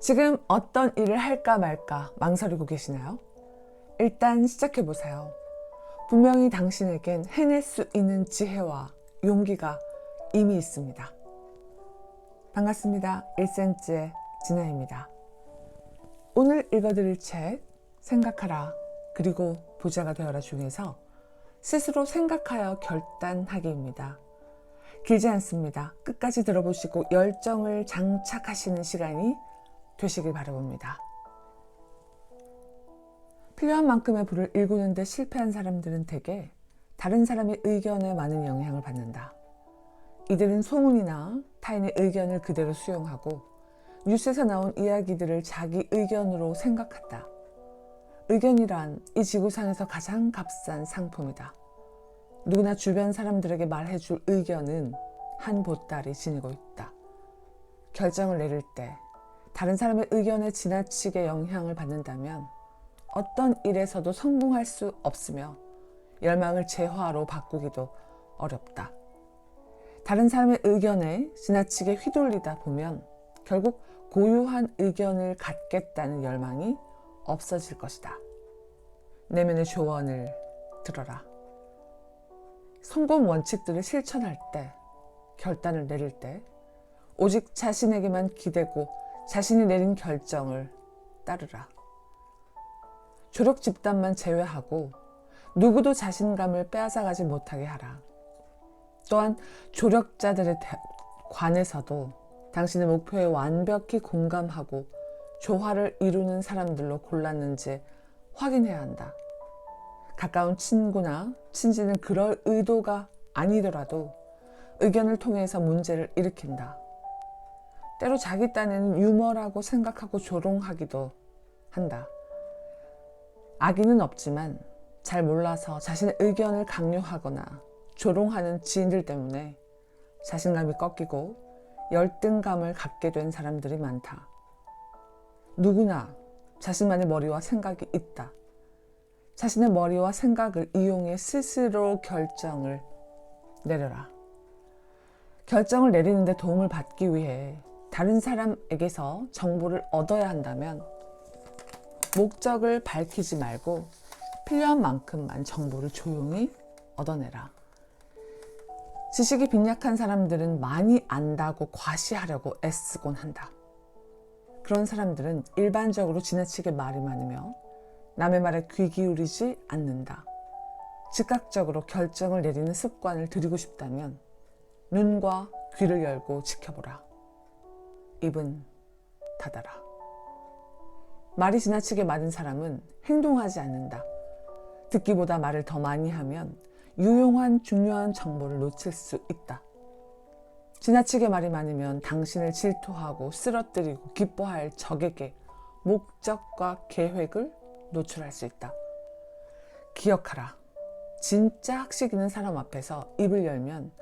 지금 어떤 일을 할까 말까 망설이고 계시나요? 일단 시작해 보세요. 분명히 당신에겐 해낼 수 있는 지혜와 용기가 이미 있습니다. 반갑습니다. 1cm의 진아입니다. 오늘 읽어드릴 책 생각하라 그리고 부자가 되어라 중에서 스스로 생각하여 결단하기입니다. 길지 않습니다. 끝까지 들어보시고 열정을 장착하시는 시간이 되시길 바라봅니다. 필요한 만큼의 부를 일구는데 실패한 사람들은 대개 다른 사람의 의견에 많은 영향을 받는다. 이들은 소문이나 타인의 의견을 그대로 수용하고 뉴스에서 나온 이야기들을 자기 의견으로 생각한다. 의견이란 이 지구상에서 가장 값싼 상품이다. 누구나 주변 사람들에게 말해줄 의견은 한 보따리 지니고 있다. 결정을 내릴 때 다른 사람의 의견에 지나치게 영향을 받는다면 어떤 일에서도 성공할 수 없으며 열망을 재화로 바꾸기도 어렵다. 다른 사람의 의견에 지나치게 휘둘리다 보면 결국 고유한 의견을 갖겠다는 열망이 없어질 것이다. 내면의 조언을 들어라. 성공 원칙들을 실천할 때, 결단을 내릴 때, 오직 자신에게만 기대고 자신이 내린 결정을 따르라. 조력 집단만 제외하고 누구도 자신감을 빼앗아가지 못하게 하라. 또한 조력자들에 관해서도 당신의 목표에 완벽히 공감하고 조화를 이루는 사람들로 골랐는지 확인해야 한다. 가까운 친구나 친지는 그럴 의도가 아니더라도 의견을 통해서 문제를 일으킨다. 때로 자기 딴에는 유머라고 생각하고 조롱하기도 한다. 악의는 없지만 잘 몰라서 자신의 의견을 강요하거나 조롱하는 지인들 때문에 자신감이 꺾이고 열등감을 갖게 된 사람들이 많다. 누구나 자신만의 머리와 생각이 있다. 자신의 머리와 생각을 이용해 스스로 결정을 내려라. 결정을 내리는데 도움을 받기 위해 다른 사람에게서 정보를 얻어야 한다면 목적을 밝히지 말고 필요한 만큼만 정보를 조용히 얻어내라. 지식이 빈약한 사람들은 많이 안다고 과시하려고 애쓰곤 한다. 그런 사람들은 일반적으로 지나치게 말이 많으며 남의 말에 귀 기울이지 않는다. 즉각적으로 결정을 내리는 습관을 들이고 싶다면 눈과 귀를 열고 지켜보라. 입은 닫아라. 말이 지나치게 많은 사람은 행동하지 않는다. 듣기보다 말을 더 많이 하면 유용한 중요한 정보를 놓칠 수 있다. 지나치게 말이 많으면 당신을 질투하고 쓰러뜨리고 기뻐할 적에게 목적과 계획을 노출할 수 있다. 기억하라. 진짜 학식 있는 사람 앞에서 입을 열면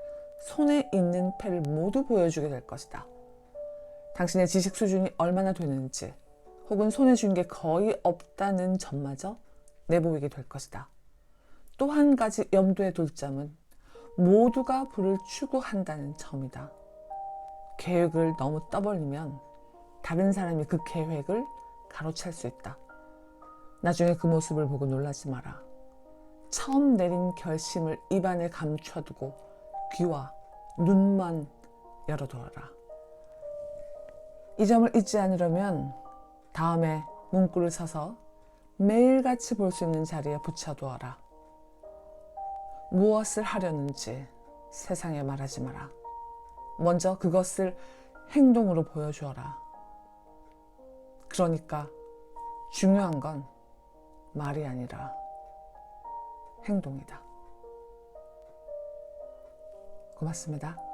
손에 있는 패를 모두 보여주게 될 것이다. 당신의 지식 수준이 얼마나 되는지 혹은 손에 쥔게 거의 없다는 점마저 내보이게 될 것이다. 또 한 가지 염두에 둘 점은 모두가 부를 추구한다는 점이다. 계획을 너무 떠벌리면 다른 사람이 그 계획을 가로챌 수 있다. 나중에 그 모습을 보고 놀라지 마라. 처음 내린 결심을 입안에 감춰두고 귀와 눈만 열어두어라. 이 점을 잊지 않으려면 다음에 문구를 서서 매일같이 볼 수 있는 자리에 붙여두어라. 무엇을 하려는지 세상에 말하지 마라. 먼저 그것을 행동으로 보여주어라. 그러니까 중요한 건 말이 아니라 행동이다. 고맙습니다.